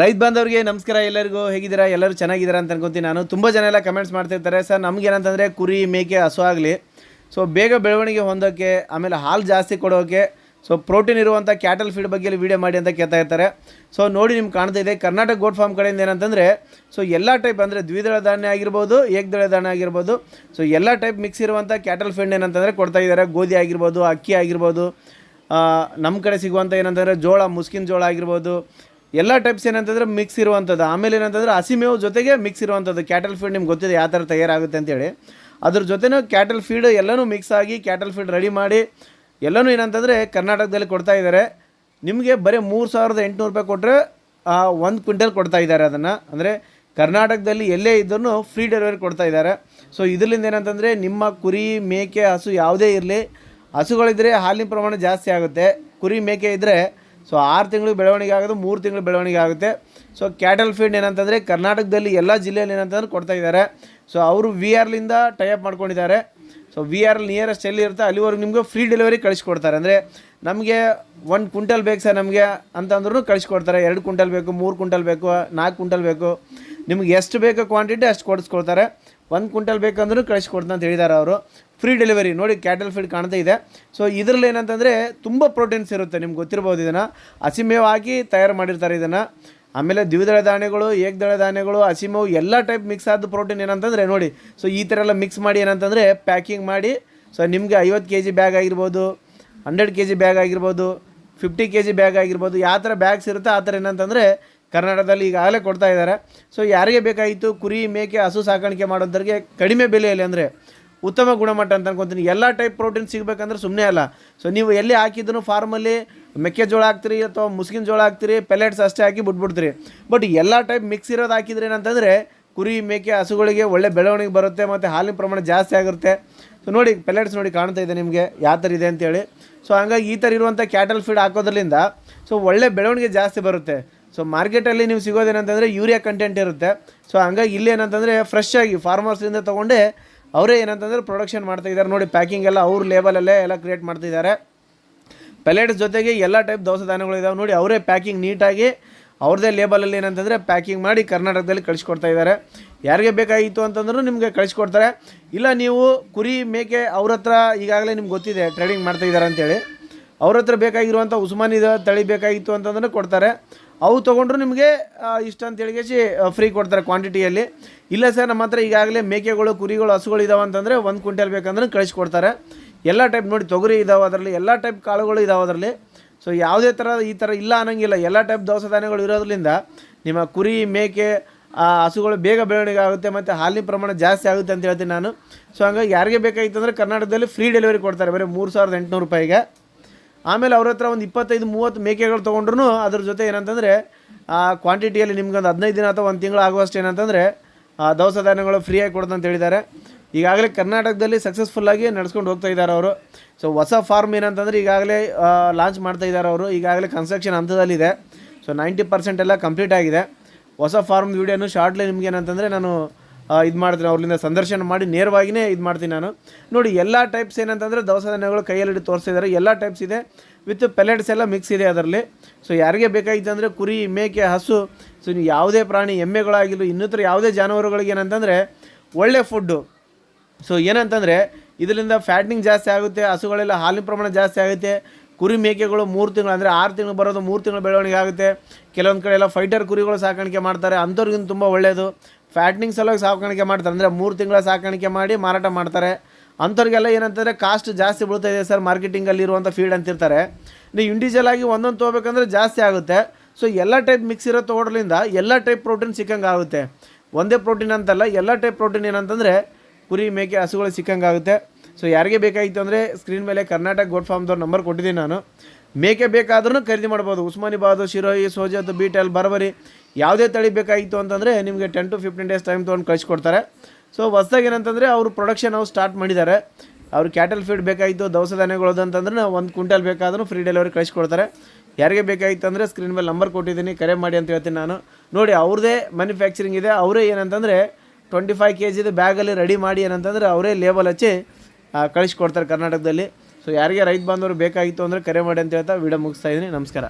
ರೈತ ಬಾಂಧವ್ರಿಗೆ ನಮಸ್ಕಾರ. ಎಲ್ಲರಿಗೂ ಹೇಗಿದ್ದೀರಾ? ಎಲ್ಲರೂ ಚೆನ್ನಾಗಿದ್ದೀರಾ ಅಂತ ಅನ್ಕೊತೀನಿ. ನಾನು ತುಂಬ ಜನ ಎಲ್ಲ ಕಮೆಂಟ್ಸ್ ಮಾಡ್ತಿರ್ತಾರೆ. ಸರ್, ನಮಗೇನಂತಂದರೆ ಕುರಿ, ಮೇಕೆ, ಹಸು ಆಗಲಿ. ಸೊ ಬೇಗ ಬೆಳವಣಿಗೆ ಹೊಂದೋಕ್ಕೆ ಆಮೇಲೆ ಹಾಲು ಜಾಸ್ತಿ ಕೊಡೋಕ್ಕೆ ಸೊ ಪ್ರೋಟೀನ್ ಇರುವಂಥ ಕ್ಯಾಟಲ್ ಫೀಡ್ ಬಗ್ಗೆ ವಿಡಿಯೋ ಮಾಡಿ ಅಂತ ಕೇಳ್ತಾ ಇರ್ತಾರೆ. ಸೊ ನೋಡಿ ನಿಮ್ಗೆ ಕಾಣ್ತಾ ಇದೆ. ಕರ್ನಾಟಕ ಗೋಟ್ ಫಾರ್ಮ್ ಕಡೆಯಿಂದ ಏನಂತಂದರೆ ಸೊ ಎಲ್ಲ ಟೈಪ್ ಅಂದರೆ ದ್ವಿದಳ ಧಾನ್ಯ ಆಗಿರ್ಬೋದು, ಏಕದಳ ಧಾನ್ಯ ಆಗಿರ್ಬೋದು ಸೊ ಎಲ್ಲ ಟೈಪ್ ಮಿಕ್ಸ್ ಇರುವಂಥ ಕ್ಯಾಟಲ್ ಫೀಡ್ ಏನಂತಂದರೆ ಕೊಡ್ತಾ ಇದ್ದಾರೆ. ಗೋಧಿ ಆಗಿರ್ಬೋದು, ಅಕ್ಕಿ ಆಗಿರ್ಬೋದು ನಮ್ಮ ಕಡೆ ಸಿಗುವಂಥ ಏನಂತಂದರೆ ಜೋಳ, ಮುಸ್ಕಿನ ಜೋಳ ಆಗಿರ್ಬೋದು ಎಲ್ಲ ಟೈಪ್ಸ್ ಏನಂತಂದ್ರೆ ಮಿಕ್ಸ್ ಇರುವಂಥದ್ದು ಆಮೇಲೆ ಏನಂತಂದ್ರೆ ಹಸಿಮೇವು ಜೊತೆಗೆ ಮಿಕ್ಸ್ ಇರುವಂಥದ್ದು ಕ್ಯಾಟಲ್ ಫೀಡ್ ನಿಮ್ಗೆ ಗೊತ್ತಿದೆ ಯಾವ ಥರ ತಯಾರಾಗುತ್ತೆ ಅಂತೇಳಿ. ಅದ್ರ ಜೊತೆನೂ ಕ್ಯಾಟಲ್ ಫೀಡ್ ಎಲ್ಲನೂ ಮಿಕ್ಸ್ ಆಗಿ ಕ್ಯಾಟಲ್ ಫೀಡ್ ರೆಡಿ ಮಾಡಿ ಎಲ್ಲನೂ ಏನಂತಂದರೆ ಕರ್ನಾಟಕದಲ್ಲಿ ಕೊಡ್ತಾ ಇದ್ದಾರೆ ನಿಮಗೆ ಬರೀ ಮೂರು ಸಾವಿರದ ಎಂಟುನೂರು ರೂಪಾಯಿ ಕೊಟ್ಟರೆ ಒಂದು ಕ್ವಿಂಟಲ್ ಕೊಡ್ತಾ ಇದ್ದಾರೆ ಅದನ್ನು. ಅಂದರೆ ಕರ್ನಾಟಕದಲ್ಲಿ ಎಲ್ಲೇ ಇದ್ದರೂ ಫ್ರೀ ಡೆಲಿವರಿ ಕೊಡ್ತಾ ಇದ್ದಾರೆ ಸೊ ಇದರಿಂದ ಏನಂತಂದರೆ ನಿಮ್ಮ ಕುರಿ, ಮೇಕೆ, ಹಸು ಯಾವುದೇ ಇರಲಿ. ಹಸುಗಳಿದ್ದರೆ ಹಾಲಿನ ಪ್ರಮಾಣ ಜಾಸ್ತಿ ಆಗುತ್ತೆ. ಕುರಿ, ಮೇಕೆ ಇದ್ದರೆ ಸೊ ಆರು ತಿಂಗಳು ಬೆಳವಣಿಗೆ ಆಗೋದು, ಮೂರು ತಿಂಗಳು ಬೆಳವಣಿಗೆ ಆಗುತ್ತೆ. ಸೊ ಕ್ಯಾಟಲ್ ಫೀಡ್ ಏನಂತಂದರೆ ಕರ್ನಾಟಕದಲ್ಲಿ ಎಲ್ಲ ಜಿಲ್ಲೆಯಲ್ಲಿ ಏನಂತಂದ್ರೆ ಕೊಡ್ತಾ ಇದ್ದಾರೆ. ಸೊ ಅವರು ವಿ ಆರ್ಲಿಂದ ಟೈಅಪ್ ಮಾಡ್ಕೊಂಡಿದ್ದಾರೆ. ಸೊ ವಿ ಆರ್ ನಿಯರೆಸ್ಟ್ ಎಲ್ಲಿ ಇರುತ್ತೆ ಅಲ್ಲಿವರೆಗೆ ನಿಮಗೆ ಫ್ರೀ ಡೆಲಿವರಿ ಕಳಿಸ್ಕೊಡ್ತಾರೆ. ಅಂದರೆ ನಮಗೆ ಒಂದು ಕ್ವಿಂಟಲ್ ಬೇಕು ಸರ್ ನಮಗೆ ಅಂತಂದ್ರೂ ಕಳಿಸ್ಕೊಡ್ತಾರೆ. ಎರಡು ಕ್ವಿಂಟಲ್ ಬೇಕು, ಮೂರು ಕ್ವಿಂಟಲ್ ಬೇಕು, ನಾಲ್ಕು ಕ್ವಿಂಟಲ್ ಬೇಕು. ನಿಮ್ಗೆ ಎಷ್ಟು ಬೇಕು ಕ್ವಾಂಟಿಟಿ ಅಷ್ಟು ಕೊಡಿಸ್ಕೊಡ್ತಾರೆ. ಒಂದು ಕ್ವಿಂಟಲ್ ಬೇಕಂದ್ರೂ ಕಳಿಸ್ಕೊಡ್ತೀನಿ ಅಂತ ಹೇಳಿದ್ದಾರೆ ಅವರು. ಫ್ರೀ ಡೆಲಿವರಿ ನೋಡಿ ಕ್ಯಾಟಲ್ ಫೀಡ್ ಕಾಣ್ತಾ ಇದೆ. ಸೊ ಇದರಲ್ಲಿ ಏನಂತಂದರೆ ತುಂಬ ಪ್ರೋಟೀನ್ಸ್ ಇರುತ್ತೆ. ನಿಮ್ಗೆ ಗೊತ್ತಿರ್ಬೋದು ಇದನ್ನು. ಹಸಿಮೇವು ಹಾಕಿ ತಯಾರು ಮಾಡಿರ್ತಾರೆ ಇದನ್ನು. ಆಮೇಲೆ ದ್ವಿದಳ ಧಾನ್ಯಗಳು, ಏಕದಳ ಧಾನ್ಯಗಳು ಹಸಿಮೇವು ಎಲ್ಲ ಟೈಪ್ ಮಿಕ್ಸ್ ಆದ ಪ್ರೋಟೀನ್ ಏನಂತಂದರೆ ನೋಡಿ. ಸೊ ಈ ಥರ ಎಲ್ಲ ಮಿಕ್ಸ್ ಮಾಡಿ ಏನಂತಂದರೆ ಪ್ಯಾಕಿಂಗ್ ಮಾಡಿ. ಸೊ ನಿಮಗೆ ಐವತ್ತು ಕೆ ಜಿ ಬ್ಯಾಗ್ ಆಗಿರ್ಬೋದು ಹಂಡ್ರೆಡ್ ಕೆ ಜಿ ಬ್ಯಾಗ್ ಆಗಿರ್ಬೋದು ಫಿಫ್ಟಿ ಕೆ ಜಿ ಬ್ಯಾಗ್ ಆಗಿರ್ಬೋದು, ಯಾವ ಥರ ಬ್ಯಾಗ್ಸ್ ಇರುತ್ತೆ ಆ ಥರ ಏನಂತಂದರೆ ಕರ್ನಾಟಕದಲ್ಲಿ ಈಗಾಗಲೇ ಕೊಡ್ತಾ ಇದ್ದಾರೆ. ಸೊ ಯಾರಿಗೆ ಬೇಕಾಗಿತ್ತು? ಕುರಿ, ಮೇಕೆ, ಹಸು ಸಾಕಾಣಿಕೆ ಮಾಡೋಂಥವ್ರಿಗೆ ಕಡಿಮೆ ಬೆಲೆಯಲ್ಲಿ ಅಂದರೆ ಉತ್ತಮ ಗುಣಮಟ್ಟ ಅಂತ ಅನ್ಕೊತೀನಿ. ಎಲ್ಲ ಟೈಪ್ ಪ್ರೋಟೀನ್ ಸಿಗಬೇಕಂದ್ರೆ ಸುಮ್ಮನೆ ಅಲ್ಲ. ಸೊ ನೀವು ಎಲ್ಲಿ ಹಾಕಿದ್ರು ಫಾರ್ಮಲ್ಲಿ ಮೆಕ್ಕೆಜೋಳ ಹಾಕ್ತೀರಿ ಅಥವಾ ಮುಸ್ಕಿನ ಜೋಳ ಹಾಕ್ತೀರಿ ಪೆಲೆಟ್ಸ್ ಅಷ್ಟೇ ಹಾಕಿ ಬಿಟ್ಬಿಡ್ತೀರಿ. ಬಟ್ ಎಲ್ಲ ಟೈಪ್ ಮಿಕ್ಸ್ ಇರೋದು ಹಾಕಿದ್ರೆ ಏನಂತಂದರೆ ಕುರಿ, ಮೇಕೆ, ಹಸುಗಳಿಗೆ ಒಳ್ಳೆ ಬೆಳವಣಿಗೆ ಬರುತ್ತೆ ಮತ್ತು ಹಾಲಿನ ಪ್ರಮಾಣ ಜಾಸ್ತಿ ಆಗಿರುತ್ತೆ ಸೊ ನೋಡಿ ಪೆಲೆಟ್ಸ್ ನೋಡಿ ಕಾಣ್ತಾ ಇದೆ ನಿಮಗೆ ಯಾವ ಥರ ಇದೆ ಅಂತೇಳಿ. ಸೊ ಹಂಗಾಗಿ ಈ ಥರ ಇರುವಂಥ ಕ್ಯಾಟಲ್ ಫೀಡ್ ಹಾಕೋದ್ರಿಂದ ಸೊ ಒಳ್ಳೆ ಬೆಳವಣಿಗೆ ಜಾಸ್ತಿ ಬರುತ್ತೆ. ಸೊ ಮಾರ್ಕೆಟಲ್ಲಿ ನೀವು ಸಿಗೋದೇನಂತಂದರೆ ಯೂರಿಯಾ ಕಂಟೆಂಟ್ ಇರುತ್ತೆ. ಸೊ ಹಂಗಾಗಿ ಇಲ್ಲಿ ಏನಂತಂದರೆ ಫ್ರೆಶ್ ಆಗಿ ಫಾರ್ಮರ್ಸಿಂದ ತೊಗೊಂಡೆ ಅವರೇ ಏನಂತಂದರೆ ಪ್ರೊಡಕ್ಷನ್ ಮಾಡ್ತಾ ಇದ್ದಾರೆ. ನೋಡಿ ಪ್ಯಾಕಿಂಗ್ ಎಲ್ಲ ಅವ್ರ ಲೇಬಲಲ್ಲೇ ಎಲ್ಲ ಕ್ರಿಯೇಟ್ ಮಾಡ್ತಿದ್ದಾರೆ ಪೆಲೆಟ್ಸ್ ಜೊತೆಗೆ ಎಲ್ಲ ಟೈಪ್ ದವಸ ಧಾನ್ಯಗಳು ಇದಾವೆ. ನೋಡಿ, ಅವರೇ ಪ್ಯಾಕಿಂಗ್ ನೀಟಾಗಿ ಅವ್ರದೇ ಲೇಬಲಲ್ಲಿ ಏನಂತಂದರೆ ಪ್ಯಾಕಿಂಗ್ ಮಾಡಿ ಕರ್ನಾಟಕದಲ್ಲಿ ಕಳಿಸ್ಕೊಡ್ತಾ ಇದ್ದಾರೆ. ಯಾರಿಗೆ ಬೇಕಾಗಿತ್ತು ಅಂತಂದ್ರೂ ನಿಮಗೆ ಕಳಿಸ್ಕೊಡ್ತಾರೆ. ಇಲ್ಲ, ನೀವು ಕುರಿ ಮೇಕೆ ಅವ್ರ ಹತ್ರ ಈಗಾಗಲೇ ನಿಮ್ಗೆ ಗೊತ್ತಿದೆ ಟ್ರೇಡಿಂಗ್ ಮಾಡ್ತಾ ಇದ್ದಾರೆ ಅಂತೇಳಿ. ಅವ್ರ ಹತ್ರ ಬೇಕಾಗಿರುವಂಥ ಉಸ್ಮಾನಿದ ತಳಿ ಬೇಕಾಗಿತ್ತು ಅಂತಂದ್ರೆ ಕೊಡ್ತಾರೆ. ಅವು ತೊಗೊಂಡ್ರು ನಿಮಗೆ ಇಷ್ಟ ಅಂತೇಳಿಗೆ ಫ್ರೀ ಕೊಡ್ತಾರೆ ಕ್ವಾಂಟಿಟಿಯಲ್ಲಿ ಇಲ್ಲ ಸರ್ ನಮ್ಮ ಹತ್ರ ಈಗಾಗಲೇ ಮೇಕೆಗಳು, ಕುರಿಗಳು, ಹಸುಗಳು ಇದಾವೆ ಅಂತಂದರೆ ಒಂದು ಕ್ವಿಂಟಲ್ ಬೇಕಂದ್ರೆ ಕಳಿಸ್ಕೊಡ್ತಾರೆ ಎಲ್ಲ ಟೈಪ್ ನೋಡಿ, ತೊಗರಿ ಇದಾವೆ ಅದರಲ್ಲಿ, ಎಲ್ಲ ಟೈಪ್ ಕಾಳುಗಳು ಇದಾವೆ ಅದರಲ್ಲಿ. ಸೊ ಯಾವುದೇ ಥರ ಈ ಥರ ಇಲ್ಲ ಅನ್ನೋಂಗಿಲ್ಲ. ಎಲ್ಲ ಟೈಪ್ ದವಸ ಧಾನ್ಯಗಳು ಇರೋದ್ರಿಂದ ನಿಮ್ಮ ಕುರಿ, ಮೇಕೆ ಹಸುಗಳು ಬೇಗ ಬೆಳವಣಿಗೆ ಆಗುತ್ತೆ ಮತ್ತು ಹಾಲಿನ ಪ್ರಮಾಣ ಜಾಸ್ತಿ ಆಗುತ್ತೆ ಅಂತ ಹೇಳ್ತೀನಿ ನಾನು. ಸೊ ಹಂಗಾಗಿ ಯಾರಿಗೆ ಬೇಕಾಗಿತ್ತು ಅಂದರೆ ಕರ್ನಾಟಕದಲ್ಲಿ ಫ್ರೀ ಡೆಲಿವರಿ ಕೊಡ್ತಾರೆ. ಬರೀ ಮೂರು ಸಾವಿರದ ಎಂಟುನೂರು ರೂಪಾಯಿಗೆ. ಆಮೇಲೆ ಅವ್ರ ಹತ್ರ ಒಂದು ಇಪ್ಪತ್ತೈದು, ಮೂವತ್ತು ಮೇಕೆಗಳು ತೊಗೊಂಡ್ರು ಅದ್ರ ಜೊತೆ ಏನಂತಂದರೆ, ಆ ಕ್ವಾಂಟಿಟಿಯಲ್ಲಿ ನಿಮ್ಗೊಂದು ಹದಿನೈದು ದಿನ ಅಥವಾ ಒಂದು ತಿಂಗಳು ಆಗುವಷ್ಟು ಏನಂತಂದರೆ ದವಸ ಧಾನ್ಯಗಳು ಫ್ರೀಯಾಗಿ ಕೊಡ್ತಂತ ಹೇಳಿದ್ದಾರೆ. ಈಗಾಗಲೇ ಕರ್ನಾಟಕದಲ್ಲಿ ಸಕ್ಸಸ್ಫುಲ್ಲಾಗಿ ನಡ್ಸ್ಕೊಂಡು ಹೋಗ್ತಾ ಇದ್ದಾರೆ ಅವರು. ಸೊ ಹೊಸ ಫಾರ್ಮ್ ಏನಂತಂದರೆ ಈಗಾಗಲೇ ಲಾಂಚ್ ಮಾಡ್ತಾ ಇದ್ದಾರೆ ಅವರು. ಈಗಾಗಲೇ ಕನ್ಸ್ಟ್ರಕ್ಷನ್ ಹಂತದಲ್ಲಿದೆ. ಸೊ ನೈಂಟಿ ಪರ್ಸೆಂಟ್ ಎಲ್ಲ ಕಂಪ್ಲೀಟ್ ಆಗಿದೆ. ಹೊಸ ಫಾರ್ಮ್ ವೀಡಿಯೋನು ಶಾರ್ಟ್ಲಿ ನಿಮ್ಗೆ ಏನಂತಂದರೆ ನಾನು ಇದು ಮಾಡ್ತೀನಿ ಅವ್ರಿಂದ ಸಂದರ್ಶನ ಮಾಡಿ ನೇರವಾಗಿಯೇ ಇದು ಮಾಡ್ತೀನಿ ನಾನು. ನೋಡಿ, ಎಲ್ಲ ಟೈಪ್ಸ್ ಏನಂತಂದರೆ ದವಸ ಧಾನ್ಯಗಳು ಕೈಯಲ್ಲಿ ತೋರಿಸಿದ್ದಾರೆ ಎಲ್ಲ ಟೈಪ್ಸ್ ಇದೆ. ವಿತ್ ಪೆಲೆಟ್ಸ್ ಎಲ್ಲ ಮಿಕ್ಸ್ ಇದೆ ಅದರಲ್ಲಿ. ಸೊ ಯಾರಿಗೆ ಬೇಕಾಗಿತ್ತು ಅಂದರೆ ಕುರಿ, ಮೇಕೆ, ಹಸು ಸೊ ಯಾವುದೇ ಪ್ರಾಣಿ ಎಮ್ಮೆಗಳಾಗಿಲ್ಲ ಇನ್ನಿತರ ಯಾವುದೇ ಜಾನುವಾರುಗಳಿಗೆ ಏನಂತಂದರೆ ಒಳ್ಳೆ ಫುಡ್ಡು ಸೊ ಏನಂತಂದರೆ ಇದರಿಂದ ಫ್ಯಾಟ್ನಿಂಗ್ ಜಾಸ್ತಿ ಆಗುತ್ತೆ, ಹಸುಗಳೆಲ್ಲ ಹಾಲಿನ ಪ್ರಮಾಣ ಜಾಸ್ತಿ ಆಗುತ್ತೆ. ಕುರಿ, ಮೇಕೆಗಳು ಮೂರು ತಿಂಗಳು ಅಂದರೆ ಆರು ತಿಂಗಳು ಬರೋದು ಮೂರು ತಿಂಗಳು ಬೆಳವಣಿಗೆ ಆಗುತ್ತೆ. ಕೆಲವೊಂದು ಕಡೆ ಎಲ್ಲ ಫೈಟರ್ ಕುರಿಗಳು ಸಾಕಾಣಿಕೆ ಮಾಡ್ತಾರೆ. ಅಂಥವ್ರಿಗಿಂತ ತುಂಬ ಒಳ್ಳೆಯದು ಫ್ಯಾಟ್ನಿಂಗ್ ಸಲುವಾಗಿ ಸಾಕಾಣಿಕೆ ಮಾಡ್ತಾರೆ. ಅಂದರೆ ಮೂರು ತಿಂಗಳ ಸಾಕಾಣಿಕೆ ಮಾಡಿ ಮಾರಾಟ ಮಾಡ್ತಾರೆ. ಅಂಥವ್ರಿಗೆಲ್ಲ ಏನಂತಂದರೆ ಕಾಸ್ಟ್ ಜಾಸ್ತಿ ಬೀಳ್ತಾ ಇದೆ ಸರ್ ಮಾರ್ಕೆಟಿಂಗಲ್ಲಿ ಇರುವಂಥ ಫೀಡ್ ಅಂತಿರ್ತಾರೆ ನೀವು ಇಂಡಿವಿಜುವಲ್ ಆಗಿ ಒಂದೊಂದು ತೊಗೋಬೇಕಂದ್ರೆ ಜಾಸ್ತಿ ಆಗುತ್ತೆ. ಸೊ ಎಲ್ಲ ಟೈಪ್ ಮಿಕ್ಸ್ ಇರೋ ತೊಗೊಳ್ರಿಂದ ಎಲ್ಲ ಟೈಪ್ ಪ್ರೋಟೀನ್ ಸಿಕ್ಕಂಗೆ ಆಗುತ್ತೆ ಒಂದೇ ಪ್ರೋಟೀನ್ ಅಂತಲ್ಲ, ಎಲ್ಲ ಟೈಪ್ ಪ್ರೋಟೀನ್ ಏನಂತಂದರೆ ಕುರಿ, ಮೇಕೆ ಹಸುಗಳು ಸಿಕ್ಕಂಗೆ ಆಗುತ್ತೆ ಸೊ ಯಾರಿಗೆ ಬೇಕಾಗಿತ್ತು ಅಂದರೆ ಸ್ಕ್ರೀನ್ ಮೇಲೆ ಕರ್ನಾಟಕ ಗೋಟ್ ಫಾರ್ಮ್ದವ್ರ ನಂಬರ್ ಕೊಟ್ಟಿದ್ದೀನಿ ನಾನು. ಮೇಕೆ ಬೇಕಾದ್ರೂ ಖರೀದಿ ಮಾಡ್ಬೋದು. ಉಸ್ಮಾನಿಬಾದು, ಶಿರೋಯಿ, ಸೋಜತ್, ಬೀಟಲ್, ಬರಬರಿ. ಯಾವುದೇ ತಳಿ ಬೇಕಾಗಿತ್ತು ಅಂತಂದರೆ ನಿಮಗೆ ten to fifteen days time ತೊಗೊಂಡು ಕಳಿಸ್ಕೊಡ್ತಾರೆ. ಸೊ ಹೊಸ್ದಾಗಿ ಏನಂತಂದರೆ ಅವರು ಪ್ರೊಡಕ್ಷನ್ ಅವ್ರು ಸ್ಟಾರ್ಟ್ ಮಾಡಿದ್ದಾರೆ. ಅವ್ರು ಕ್ಯಾಟಲ್ ಫೀಡ್ ಬೇಕಾಗಿತ್ತು, ದವಸ ಧಾನ್ಯಗಳು ಅಂತಂದ್ರೆ ಒಂದು ಕ್ವಿಂಟಲ್ ಬೇಕಾದರೂ ಫ್ರೀ ಡೆಲಿವರಿ ಕಳಿಸ್ಕೊಡ್ತಾರೆ. ಯಾರಿಗೆ ಬೇಕಾಗಿತ್ತು ಅಂದರೆ ಸ್ಕ್ರೀನ್ ಮೇಲೆ ನಂಬರ್ ಕೊಟ್ಟಿದ್ದೀನಿ, ಕರೆ ಮಾಡಿ ಅಂತ ಹೇಳ್ತೀನಿ ನಾನು. ನೋಡಿ, ಅವ್ರದೇ ಮ್ಯಾನುಫ್ಯಾಕ್ಚರಿಂಗ್ ಇದೆ, ಅವರೇ ಏನಂತಂದರೆ ಟ್ವೆಂಟಿ ಫೈವ್ ಕೆ ಜಿದು ಬ್ಯಾಗಲ್ಲಿ ರೆಡಿ ಮಾಡಿ ಏನಂತಂದರೆ ಅವರೇ ಲೇಬಲ್ ಹಚ್ಚಿ ಕಳಿಸ್ಕೊಡ್ತಾರೆ ಕರ್ನಾಟಕದಲ್ಲಿ. ಸೊ ಯಾರಿಗೆ ರೈತ ಬಾಂಧವರು ಬೇಕಾಗಿತ್ತು ಅಂದರೆ ಕರೆ ಮಾಡಿ ಅಂತ ಹೇಳ್ತಾ ವಿಡಿಯೋ ಮುಗಿಸ್ತಾ ಇದ್ದೀನಿ. ನಮಸ್ಕಾರ.